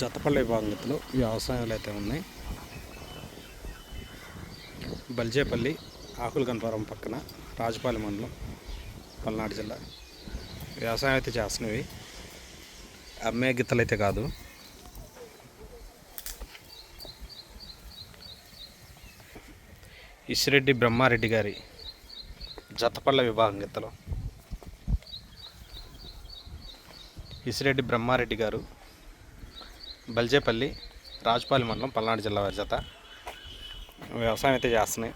జతపల్లి విభాగంలో వ్యవసాయాలు అయితే ఉన్నాయి. బల్జేపల్లి ఆకుల గన్పురం పక్కన రాజపాలి మండలం పల్నాడు జిల్లా. వ్యవసాయం అయితే చేస్తున్నవి. అమ్మే గిత్తలు అయితే కాదు. ఇసిరెడ్డి బ్రహ్మారెడ్డి గారి జతపల్ల విభాగం గిత్తలు. ఇసిరెడ్డి బ్రహ్మారెడ్డి గారు బల్జేపల్లి రాజుపాలి మండలం పల్నాడు జిల్లా వారి జత. వ్యవసాయం అయితే చేస్తున్నాయి.